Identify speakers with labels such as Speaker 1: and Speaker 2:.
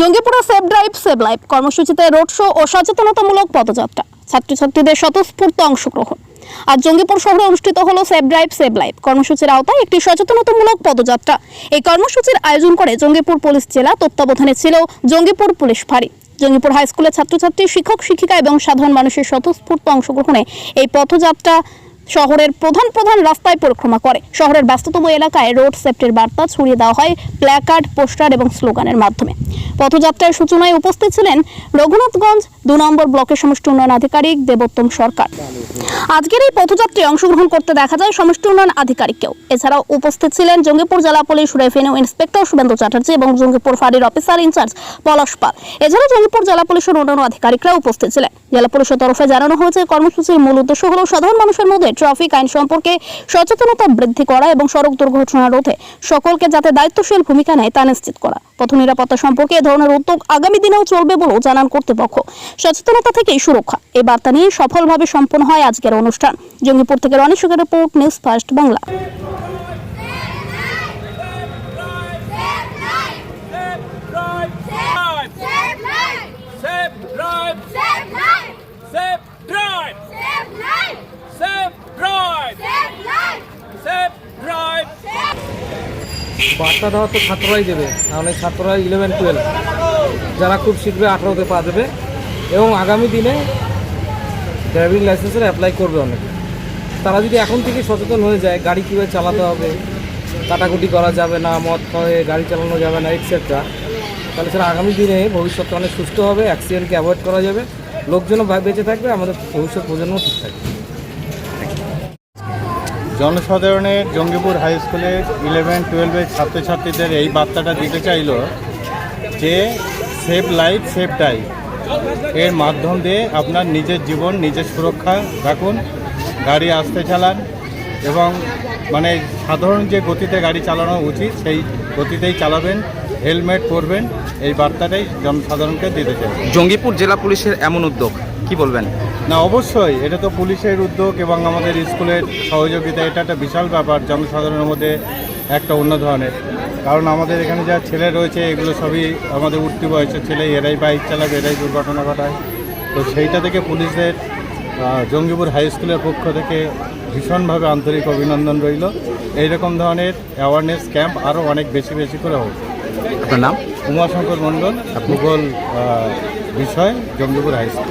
Speaker 1: জঙ্গিপুরে save drive save life কর্মসূচিতে road show ও সচেতনতামূলক পদযাত্রা। ছাত্রছাত্রীদের স্বতঃস্ফূর্ত অংশগ্রহণ। আজ জঙ্গিপুর শহরে অনুষ্ঠিত হলো সেভ ড্রাইভ সেভ লাইফ কর্মসূচির আওতায় একটি সচেতনতামূলক পদযাত্রা। এই কর্মসূচির আয়োজন করে জঙ্গিপুর পুলিশ জেলা তত্ত্বাবধানে ছিল জঙ্গিপুর পুলিশ ফাঁড়ি। জঙ্গিপুর হাই স্কুলের ছাত্রছাত্রী, শিক্ষক, শিক্ষিকা এবং সাধারণ মানুষের স্বতঃস্ফূর্ত অংশগ্রহণে এই পথযাত্রা শহরের প্রধান প্রধান রাস্তায় পরিক্রমা করে। শহরের ব্যস্ততম এলাকায় রোড সেফটির বার্তা ছড়িয়ে দেওয়া হয় প্ল্যাকার্ড, পোস্টার এবং স্লোগানের মাধ্যমে। পথযাত্রার সূচনায় উপস্থিত ছিলেন রঘুনাথগঞ্জ দু নম্বর ব্লকের সমষ্টি উন্নয়ন আধিকারিক দেবোত্তম সরকার। আজকের এই পথযাত্রায় অংশগ্রহণ করতে দেখা যায় সমষ্টি উন্নয়ন আধিকারিককেও। এছাড়াও উপস্থিত ছিলেন জঙ্গিপুর জেলা police revenue inspector Subhendu Chatterjee এবং জঙ্গিপুর ফাঁড়ির অফিসার ইনচার্জ পলাশ পাল। এছাড়া জঙ্গিপুর জেলা পুলিশের অন্যান্য আধিকারিকরা উপস্থিত ছিলেন। জেলা পুলিশের তরফে জানানো হয়েছে কর্মসূচির মূল উদ্দেশ্য হল সাধারণ মানুষের মধ্যে ট্রাফিক আইন সম্পর্কে সচেতনতা বৃদ্ধি করা এবং সড়ক দুর্ঘটনা রোধে সকলকে যাতে দায়িত্বশীল ভূমিকা নেয় তা নিশ্চিত করা। পথ নিরাপত্তা সম্পর্কে এ ধরনের উদ্যোগ আগামী দিনেও চলবে বলেও জানান কর্তৃপক্ষ। সচেতনতা থেকেই সুরক্ষা। এ বার্তা নিয়ে সফলভাবে সম্পন্ন হয় আজকের অনুষ্ঠান। জঙ্গিপুর থেকে Roni report, news first Bangla.
Speaker 2: বার্তা দেওয়া তো ছাত্ররাই দেবে তাহলে ছাত্ররা ইলেভেন টুয়েলভ যারা খুব শীঘ্রই আঠারোতে পা দেবে। এবং আগামী দিনে ড্রাইভিং লাইসেন্সের অ্যাপ্লাই করবে অনেকে। তারা যদি এখন থেকে সচেতন হয়ে যায়, গাড়ি কীভাবে চালাতে হবে, কাটাকুটি করা যাবে না, মদ খাওয়ে গাড়ি চালানো যাবে না এটসেট্রা তাহলে সেটা আগামী দিনে ভবিষ্যৎটা অনেক সুস্থ হবে অ্যাক্সিডেন্টকে অ্যাভয়েড করা যাবে। লোকজনও বেঁচে থাকবে, আমাদের ভবিষ্যৎ প্রজন্ম ঠিক থাকবে।
Speaker 3: জনসাধারণের জঙ্গিপুর হাই স্কুলের ইলেভেন টুয়েলভের ছাত্রছাত্রীদের এই বার্তাটা দিতে চাইল যে সেভ লাইফ সেভ টাইম এর মাধ্যম দিয়ে আপনার নিজের জীবন, নিজের সুরক্ষা রাখুন, গাড়ি আসতে চালান এবং মানে সাধারণ যে গতিতে গাড়ি চালানো উচিত, সেই গতিতেই চালাবেন। হেলমেট পরবেন এই বার্তাটাই জনসাধারণকে দিতে চাই।
Speaker 4: জঙ্গিপুর জেলা পুলিশের এমন উদ্যোগ কি বলবেন?
Speaker 3: না অবশ্যই এটা তো পুলিশের উদ্যোগ এবং আমাদের স্কুলের সহযোগিতা এটা একটা বিশাল ব্যাপার জনসাধারণের মধ্যে একটা অন্য ধরনের। কারণ আমাদের এখানে যা ছেলে রয়েছে এগুলো সবই আমাদের উঠতি বয়সের ছেলে এরাই বাইক চালাবে এরাই দুর্ঘটনা ঘটায়। তো সেইটা থেকে পুলিশের জঙ্গিপুর হাই স্কুলের পক্ষ থেকে ভীষণভাবে আন্তরিক অভিনন্দন রইল। এইরকম ধরনের অ্যাওয়ারনেস ক্যাম্প আরও অনেক বেশি বেশি করে হোক।
Speaker 4: আপনার নাম?
Speaker 3: উমাশঙ্কর মণ্ডল ভূগোল বিষয় জঙ্গিপুর হাই স্কুল।